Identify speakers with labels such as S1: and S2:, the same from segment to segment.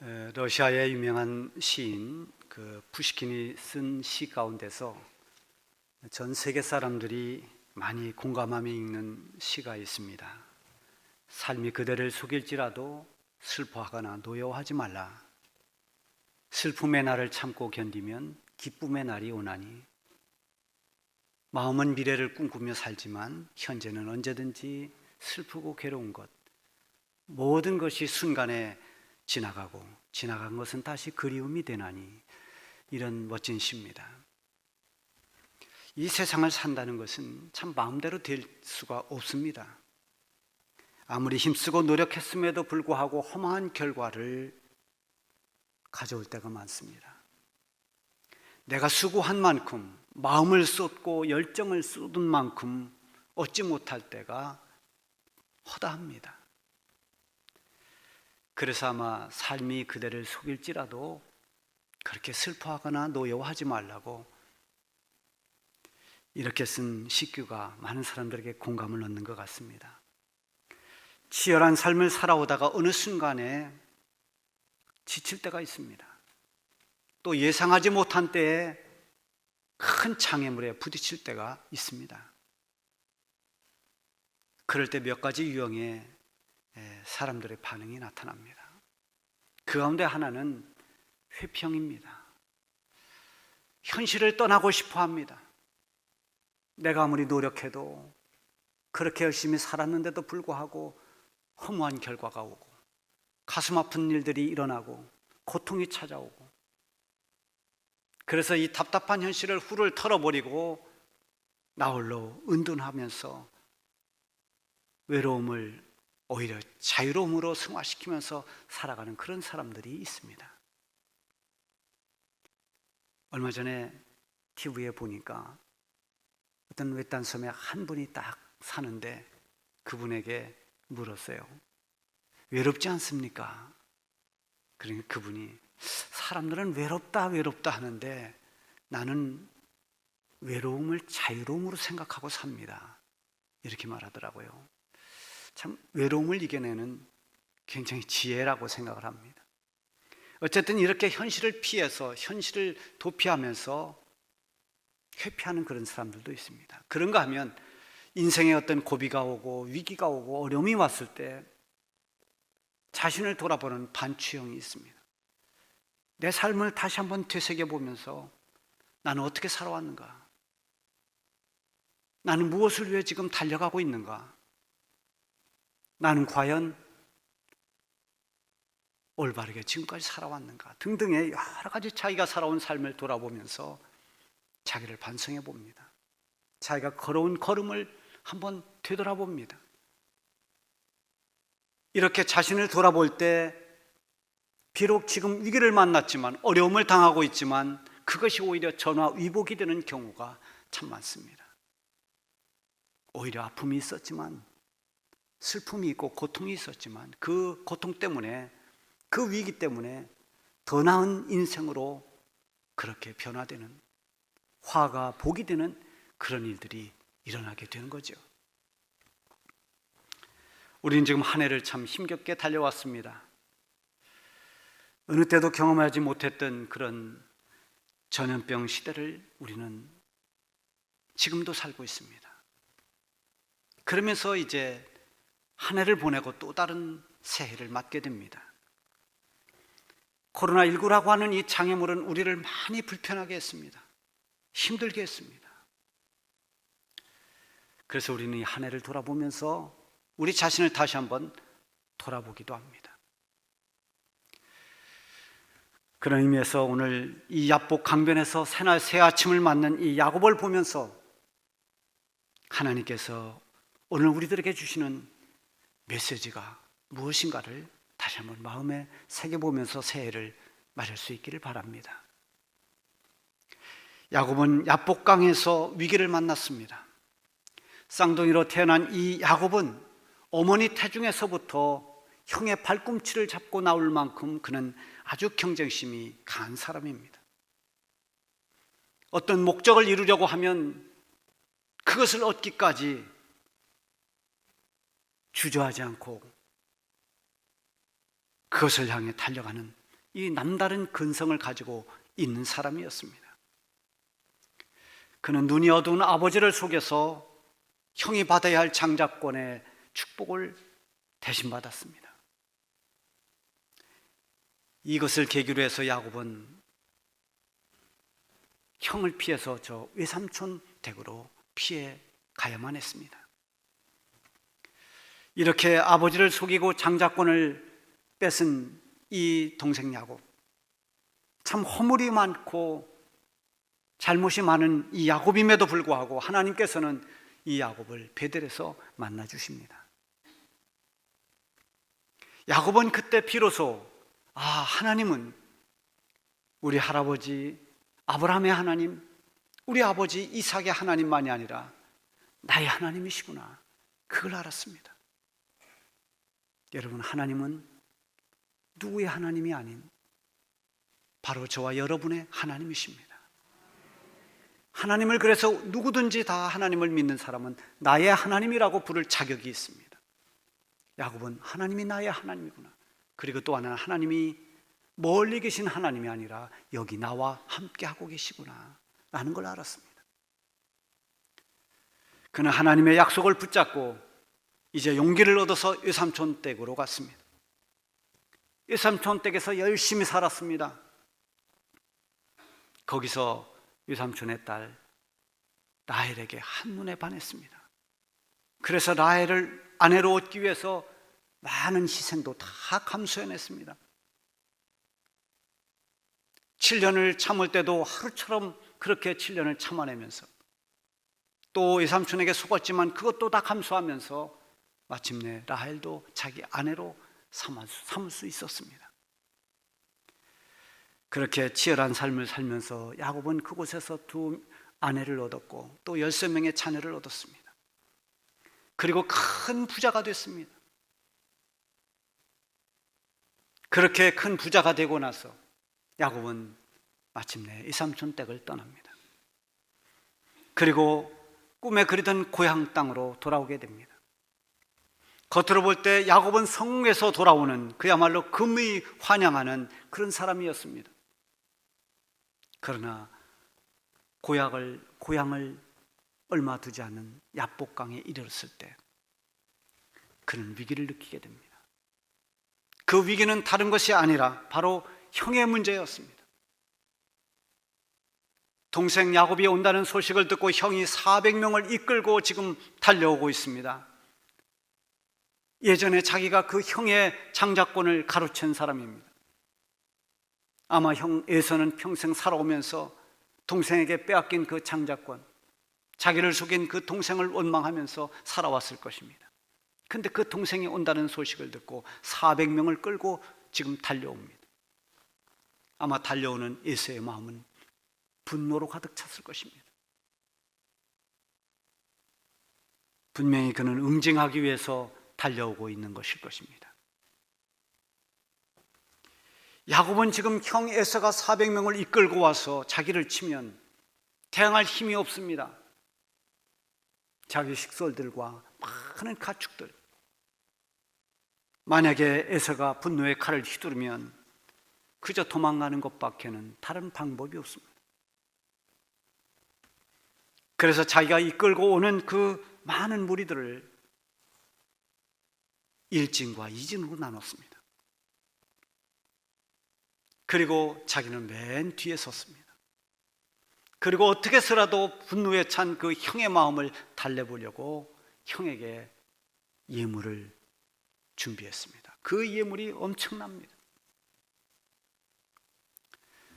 S1: 에, 러시아의 유명한 시인 그 푸시킨이 쓴 시 가운데서 전 세계 사람들이 많이 공감하며 읽는 시가 있습니다. 삶이 그대를 속일지라도 슬퍼하거나 노여워하지 말라. 슬픔의 날을 참고 견디면 기쁨의 날이 오나니 마음은 미래를 꿈꾸며 살지만 현재는 언제든지 슬프고 괴로운 것 모든 것이 순간에 지나가고 지나간 것은 다시 그리움이 되나니 이런 멋진 시입니다. 이 세상을 산다는 것은 참 마음대로 될 수가 없습니다. 아무리 힘쓰고 노력했음에도 불구하고 험한 결과를 가져올 때가 많습니다. 내가 수고한 만큼 마음을 쏟고 열정을 쏟은 만큼 얻지 못할 때가 허다합니다. 그래서 아마 삶이 그대를 속일지라도 그렇게 슬퍼하거나 노여워하지 말라고 이렇게 쓴 식규가 많은 사람들에게 공감을 얻는 것 같습니다. 치열한 삶을 살아오다가 어느 순간에 지칠 때가 있습니다. 또 예상하지 못한 때에 큰 장애물에 부딪힐 때가 있습니다. 그럴 때 몇 가지 유형의 사람들의 반응이 나타납니다. 그 가운데 하나는 회평입니다. 현실을 떠나고 싶어 합니다. 내가 아무리 노력해도 그렇게 열심히 살았는데도 불구하고 허무한 결과가 오고 가슴 아픈 일들이 일어나고 고통이 찾아오고 그래서 이 답답한 현실을 훌을 털어버리고 나홀로 은둔하면서 외로움을 오히려 자유로움으로 승화시키면서 살아가는 그런 사람들이 있습니다. 얼마 전에 TV에 보니까 어떤 외딴 섬에 한 분이 딱 사는데 그분에게 물었어요. 외롭지 않습니까? 그러니까 그분이 사람들은 외롭다 외롭다 하는데 나는 외로움을 자유로움으로 생각하고 삽니다. 이렇게 말하더라고요. 참 외로움을 이겨내는 굉장히 지혜라고 생각을 합니다. 어쨌든 이렇게 현실을 피해서 현실을 도피하면서 회피하는 그런 사람들도 있습니다. 그런가 하면 인생에 어떤 고비가 오고 위기가 오고 어려움이 왔을 때 자신을 돌아보는 반추형이 있습니다. 내 삶을 다시 한번 되새겨 보면서 나는 어떻게 살아왔는가? 나는 무엇을 위해 지금 달려가고 있는가? 나는 과연 올바르게 지금까지 살아왔는가? 등등의 여러 가지 자기가 살아온 삶을 돌아보면서 자기를 반성해 봅니다. 자기가 걸어온 걸음을 한번 되돌아봅니다. 이렇게 자신을 돌아볼 때 비록 지금 위기를 만났지만 어려움을 당하고 있지만 그것이 오히려 전화 위복이 되는 경우가 참 많습니다. 오히려 아픔이 있었지만 슬픔이 있고 고통이 있었지만 그 고통 때문에 그 위기 때문에 더 나은 인생으로 그렇게 변화되는 화가 복이 되는 그런 일들이 일어나게 되는 거죠. 우리는 지금 한 해를 참 힘겹게 달려왔습니다. 어느 때도 경험하지 못했던 그런 전염병 시대를 우리는 지금도 살고 있습니다. 그러면서 이제 한 해를 보내고 또 다른 새해를 맞게 됩니다. 코로나19라고 하는 이 장애물은 우리를 많이 불편하게 했습니다. 힘들게 했습니다. 그래서 우리는 이 한 해를 돌아보면서 우리 자신을 다시 한번 돌아보기도 합니다. 그런 의미에서 오늘 이 야복 강변에서 새날 새 아침을 맞는 이 야곱을 보면서 하나님께서 오늘 우리들에게 주시는 메시지가 무엇인가를 다시 한번 마음에 새겨보면서 새해를 맞을 수 있기를 바랍니다. 야곱은 야복강에서 위기를 만났습니다. 쌍둥이로 태어난 이 야곱은 어머니 태중에서부터 형의 발꿈치를 잡고 나올 만큼 그는 아주 경쟁심이 강한 사람입니다. 어떤 목적을 이루려고 하면 그것을 얻기까지 주저하지 않고 그것을 향해 달려가는 이 남다른 근성을 가지고 있는 사람이었습니다. 그는 눈이 어두운 아버지를 속여서 형이 받아야 할 장자권의 축복을 대신 받았습니다. 이것을 계기로 해서 야곱은 형을 피해서 저 외삼촌 댁으로 피해 가야만 했습니다. 이렇게 아버지를 속이고 장자권을 뺏은 이 동생 야곱. 참 허물이 많고 잘못이 많은 이 야곱임에도 불구하고 하나님께서는 이 야곱을 베델에서 만나 주십니다. 야곱은 그때 비로소 아, 하나님은 우리 할아버지 아브라함의 하나님, 우리 아버지 이삭의 하나님만이 아니라 나의 하나님이시구나. 그걸 알았습니다. 여러분, 하나님은 누구의 하나님이 아닌 바로 저와 여러분의 하나님이십니다. 하나님을 그래서 누구든지 다 하나님을 믿는 사람은 나의 하나님이라고 부를 자격이 있습니다. 야곱은 하나님이 나의 하나님이구나. 그리고 또 하나는 하나님이 멀리 계신 하나님이 아니라 여기 나와 함께 하고 계시구나. 라는 걸 알았습니다. 그는 하나님의 약속을 붙잡고 이제 용기를 얻어서 외삼촌 댁으로 갔습니다. 외삼촌 댁에서 열심히 살았습니다. 거기서 외삼촌의 딸 라헬에게 한눈에 반했습니다. 그래서 라헬을 아내로 얻기 위해서 많은 희생도 다 감수해냈습니다. 7년을 참을 때도 하루처럼 그렇게 7년을 참아내면서 또 외삼촌에게 속았지만 그것도 다 감수하면서 마침내 라헬도 자기 아내로 삼을 수 있었습니다. 그렇게 치열한 삶을 살면서 야곱은 그곳에서 두 아내를 얻었고 또 열세 명의 자녀를 얻었습니다. 그리고 큰 부자가 됐습니다. 그렇게 큰 부자가 되고 나서 야곱은 마침내 이삼촌 댁을 떠납니다. 그리고 꿈에 그리던 고향 땅으로 돌아오게 됩니다. 겉으로 볼 때 야곱은 성에서 돌아오는 그야말로 금이 환영하는 그런 사람이었습니다. 그러나 고향을 고향을 얼마 두지 않은 야복강에 이르렀을 때 그는 위기를 느끼게 됩니다. 그 위기는 다른 것이 아니라 바로 형의 문제였습니다. 동생 야곱이 온다는 소식을 듣고 형이 400명을 이끌고 지금 달려오고 있습니다. 예전에 자기가 그 형의 장자권을 가로챈 사람입니다. 아마 형 에서는 평생 살아오면서 동생에게 빼앗긴 그 장자권, 자기를 속인 그 동생을 원망하면서 살아왔을 것입니다. 근데 그 동생이 온다는 소식을 듣고 400명을 끌고 지금 달려옵니다. 아마 달려오는 에서의 마음은 분노로 가득 찼을 것입니다. 분명히 그는 응징하기 위해서 달려오고 있는 것일 것입니다. 야곱은 지금 형 에서가 400명을 이끌고 와서 자기를 치면 대항할 힘이 없습니다. 자기 식솔들과 많은 가축들. 만약에 에서가 분노의 칼을 휘두르면 그저 도망가는 것밖에는 다른 방법이 없습니다. 그래서 자기가 이끌고 오는 그 많은 무리들을 일진과 이진으로 나눴습니다. 그리고 자기는 맨 뒤에 섰습니다. 그리고 어떻게 해서라도 분노에 찬 그 형의 마음을 달래보려고 형에게 예물을 준비했습니다. 그 예물이 엄청납니다.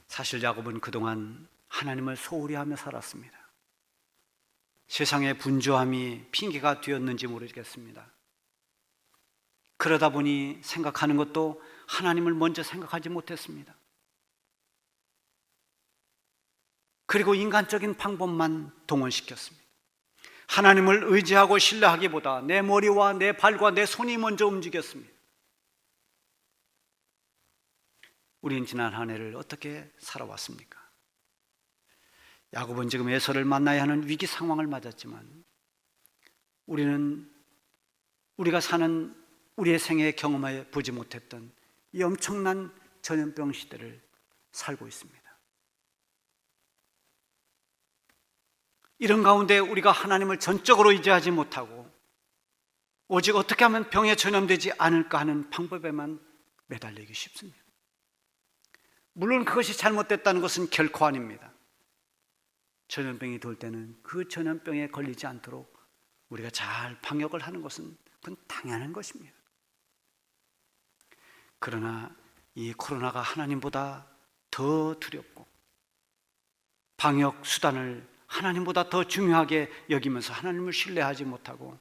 S1: 사실 야곱은 그동안 하나님을 소홀히 하며 살았습니다. 세상의 분주함이 핑계가 되었는지 모르겠습니다. 그러다 보니 생각하는 것도 하나님을 먼저 생각하지 못했습니다. 그리고 인간적인 방법만 동원시켰습니다. 하나님을 의지하고 신뢰하기보다 내 머리와 내 발과 내 손이 먼저 움직였습니다. 우린 지난 한 해를 어떻게 살아왔습니까? 야곱은 지금 에서를 만나야 하는 위기 상황을 맞았지만 우리는 우리가 사는 우리의 생애에 경험해 보지 못했던 이 엄청난 전염병 시대를 살고 있습니다. 이런 가운데 우리가 하나님을 전적으로 의지하지 못하고 오직 어떻게 하면 병에 전염되지 않을까 하는 방법에만 매달리기 쉽습니다. 물론 그것이 잘못됐다는 것은 결코 아닙니다. 전염병이 돌 때는 그 전염병에 걸리지 않도록 우리가 잘 방역을 하는 것은 그건 당연한 것입니다. 그러나 이 코로나가 하나님보다 더 두렵고 방역 수단을 하나님보다 더 중요하게 여기면서 하나님을 신뢰하지 못하고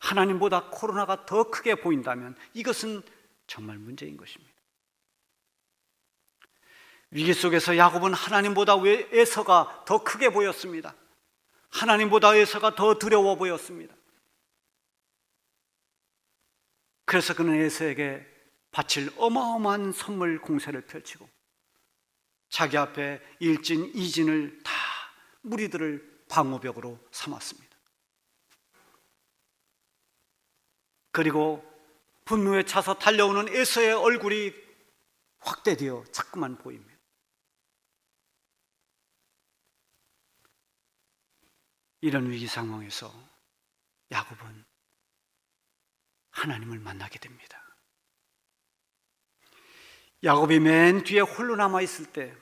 S1: 하나님보다 코로나가 더 크게 보인다면 이것은 정말 문제인 것입니다. 위기 속에서 야곱은 하나님보다 에서가 더 크게 보였습니다. 하나님보다 에서가 더 두려워 보였습니다. 그래서 그는 에서에게 바칠 어마어마한 선물 공세를 펼치고 자기 앞에 일진, 이진을 다 무리들을 방어벽으로 삼았습니다. 그리고 분노에 차서 달려오는 에서의 얼굴이 확대되어 자꾸만 보입니다. 이런 위기 상황에서 야곱은 하나님을 만나게 됩니다. 야곱이 맨 뒤에 홀로 남아 있을 때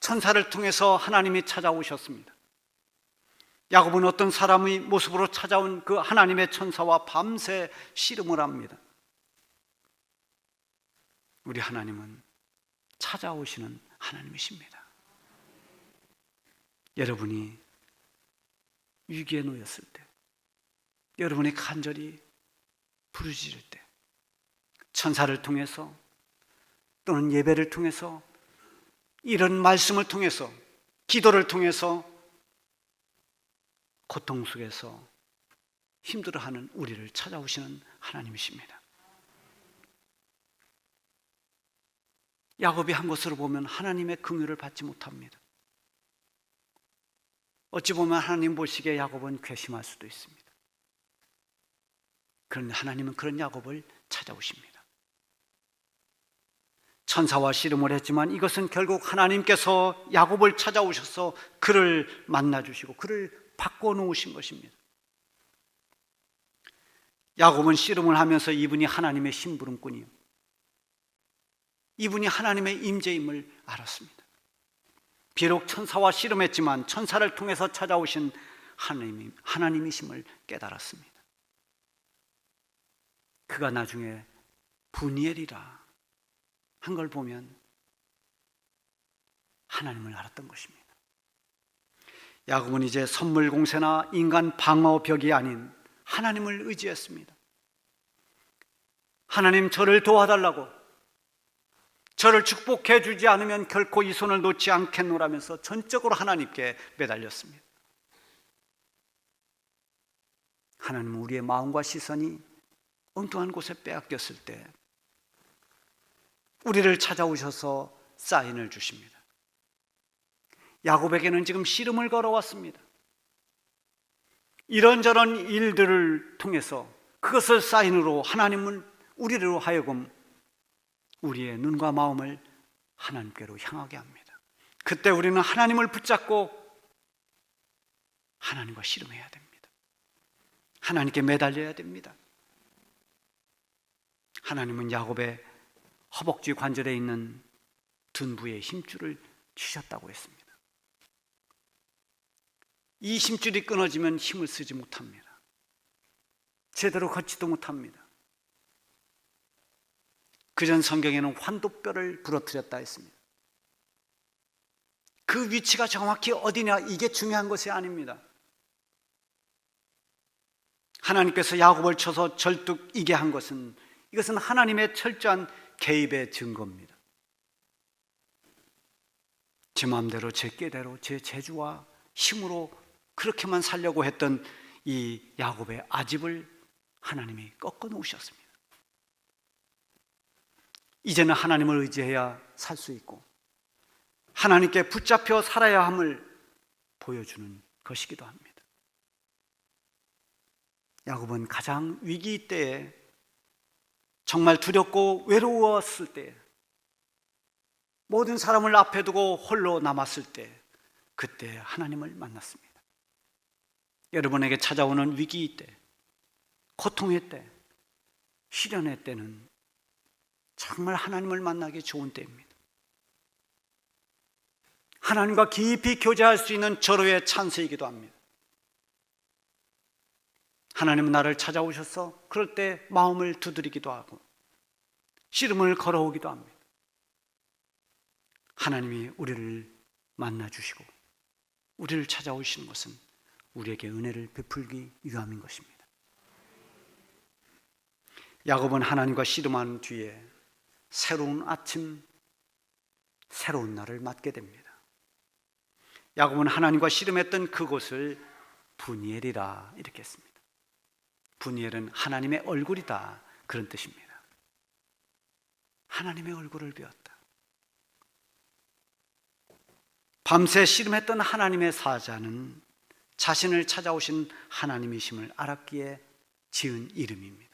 S1: 천사를 통해서 하나님이 찾아오셨습니다. 야곱은 어떤 사람의 모습으로 찾아온 그 하나님의 천사와 밤새 씨름을 합니다. 우리 하나님은 찾아오시는 하나님이십니다. 여러분이 위기에 놓였을 때, 여러분이 간절히 부르짖을 때, 천사를 통해서 또는 예배를 통해서 이런 말씀을 통해서 기도를 통해서 고통 속에서 힘들어하는 우리를 찾아오시는 하나님이십니다. 야곱이 한 것으로 보면 하나님의 긍휼을 받지 못합니다. 어찌 보면 하나님 보시기에 야곱은 괘씸할 수도 있습니다. 그런데 하나님은 그런 야곱을 찾아오십니다. 천사와 씨름을 했지만 이것은 결국 하나님께서 야곱을 찾아오셔서 그를 만나 주시고 그를 바꿔 놓으신 것입니다. 야곱은 씨름을 하면서 이분이 하나님의 심부름꾼이요. 이분이 하나님의 임재임을 알았습니다. 비록 천사와 씨름했지만 천사를 통해서 찾아오신 하나님, 하나님이심을 깨달았습니다. 그가 나중에 분이엘이라 한 걸 보면 하나님을 알았던 것입니다. 야곱은 이제 선물 공세나 인간 방어벽이 아닌 하나님을 의지했습니다. 하나님 저를 도와달라고 저를 축복해 주지 않으면 결코 이 손을 놓지 않겠노라면서 전적으로 하나님께 매달렸습니다. 하나님은 우리의 마음과 시선이 엉뚱한 곳에 빼앗겼을 때 우리를 찾아오셔서 사인을 주십니다. 야곱에게는 지금 씨름을 걸어왔습니다. 이런저런 일들을 통해서 그것을 사인으로 하나님은 우리로 하여금 우리의 눈과 마음을 하나님께로 향하게 합니다. 그때 우리는 하나님을 붙잡고 하나님과 씨름해야 됩니다. 하나님께 매달려야 됩니다. 하나님은 야곱의 허벅지 관절에 있는 둔부의 힘줄을 주셨다고 했습니다. 이 힘줄이 끊어지면 힘을 쓰지 못합니다. 제대로 걷지도 못합니다. 그전 성경에는 환도뼈를 부러뜨렸다 했습니다. 그 위치가 정확히 어디냐 이게 중요한 것이 아닙니다. 하나님께서 야곱을 쳐서 절뚝이게 한 것은 이것은 하나님의 철저한 개입의 증거입니다. 제 마음대로 제 깨대로 제 재주와 힘으로 그렇게만 살려고 했던 이 야곱의 아집을 하나님이 꺾어 놓으셨습니다. 이제는 하나님을 의지해야 살 수 있고 하나님께 붙잡혀 살아야 함을 보여주는 것이기도 합니다. 야곱은 가장 위기 때에 정말 두렵고 외로웠을 때 모든 사람을 앞에 두고 홀로 남았을 때 그때 하나님을 만났습니다. 여러분에게 찾아오는 위기 때, 고통의 때, 시련의 때는 정말 하나님을 만나기 좋은 때입니다. 하나님과 깊이 교제할 수 있는 절호의 찬스이기도 합니다. 하나님은 나를 찾아오셔서 그럴 때 마음을 두드리기도 하고 씨름을 걸어오기도 합니다. 하나님이 우리를 만나 주시고 우리를 찾아오시는 것은 우리에게 은혜를 베풀기 위함인 것입니다. 야곱은 하나님과 씨름한 뒤에 새로운 아침, 새로운 날을 맞게 됩니다. 야곱은 하나님과 씨름했던 그곳을 분이엘이라 이렇게 했습니다. 분이엘은 하나님의 얼굴이다 그런 뜻입니다. 하나님의 얼굴을 배웠다. 밤새 씨름했던 하나님의 사자는 자신을 찾아오신 하나님이심을 알았기에 지은 이름입니다.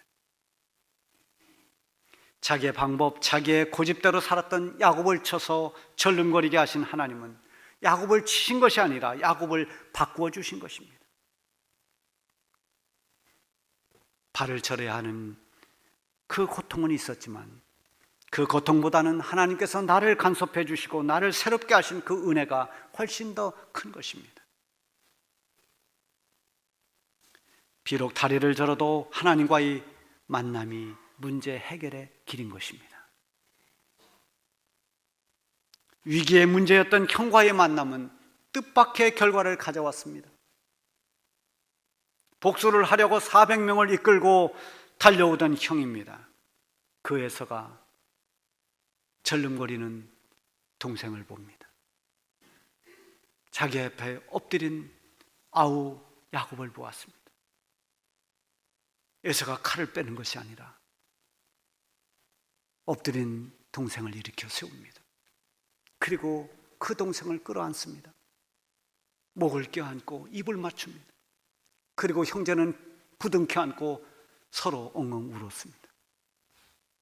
S1: 자기의 방법, 자기의 고집대로 살았던 야곱을 쳐서 절름거리게 하신 하나님은 야곱을 치신 것이 아니라 야곱을 바꾸어 주신 것입니다. 발을 절해야 하는 그 고통은 있었지만 그 고통보다는 하나님께서 나를 간섭해 주시고 나를 새롭게 하신 그 은혜가 훨씬 더 큰 것입니다. 비록 다리를 절어도 하나님과의 만남이 문제 해결의 길인 것입니다. 위기의 문제였던 형과의 만남은 뜻밖의 결과를 가져왔습니다. 복수를 하려고 400명을 이끌고 달려오던 형입니다. 그 에서가 절름거리는 동생을 봅니다. 자기 앞에 엎드린 아우 야곱을 보았습니다. 에서가 칼을 빼는 것이 아니라 엎드린 동생을 일으켜 세웁니다. 그리고 그 동생을 끌어안습니다. 목을 껴안고 입을 맞춥니다. 그리고 형제는 부둥켜 안고 서로 엉엉 울었습니다.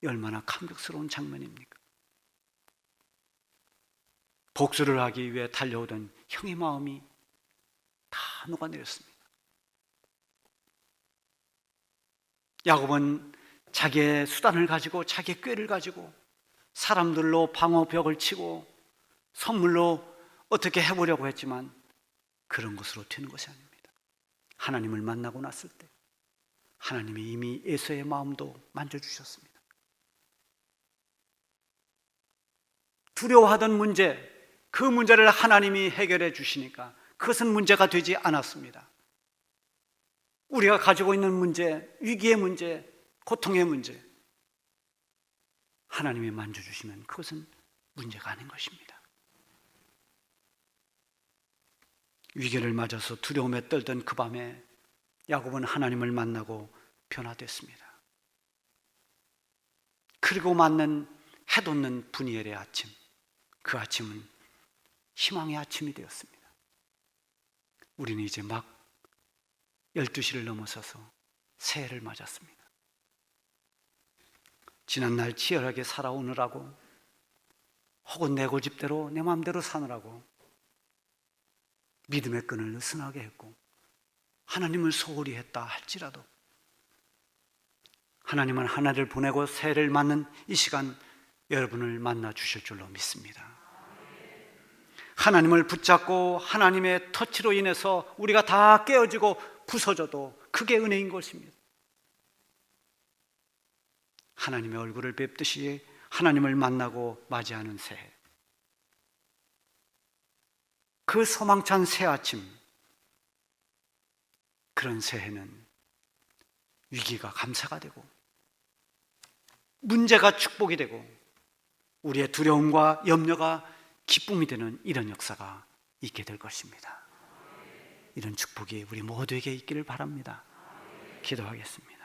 S1: 얼마나 감격스러운 장면입니까? 복수를 하기 위해 달려오던 형의 마음이 다 녹아내렸습니다. 야곱은 자기의 수단을 가지고 자기의 꾀를 가지고 사람들로 방어벽을 치고 선물로 어떻게 해보려고 했지만 그런 것으로 되는 것이 아닙니다. 하나님을 만나고 났을 때 하나님이 이미 에서의 마음도 만져주셨습니다. 두려워하던 문제, 그 문제를 하나님이 해결해 주시니까 그것은 문제가 되지 않았습니다. 우리가 가지고 있는 문제, 위기의 문제, 고통의 문제, 하나님이 만져주시면 그것은 문제가 아닌 것입니다. 위기를 맞아서 두려움에 떨던 그 밤에 야곱은 하나님을 만나고 변화됐습니다. 그리고 맞는 해돋는 분이엘의 아침, 그 아침은 희망의 아침이 되었습니다. 우리는 이제 막 12시를 넘어서서 새해를 맞았습니다. 지난날 치열하게 살아오느라고 혹은 내 고집대로 내 마음대로 사느라고 믿음의 끈을 느슨하게 했고 하나님을 소홀히 했다 할지라도 하나님은 하나를 보내고 새해를 맞는 이 시간 여러분을 만나 주실 줄로 믿습니다. 하나님을 붙잡고 하나님의 터치로 인해서 우리가 다 깨어지고 부서져도 그게 은혜인 것입니다. 하나님의 얼굴을 뵙듯이 하나님을 만나고 맞이하는 새해. 그 소망찬 새 아침, 그런 새해는 위기가 감사가 되고, 문제가 축복이 되고, 우리의 두려움과 염려가 기쁨이 되는 이런 역사가 있게 될 것입니다. 이런 축복이 우리 모두에게 있기를 바랍니다. 기도하겠습니다.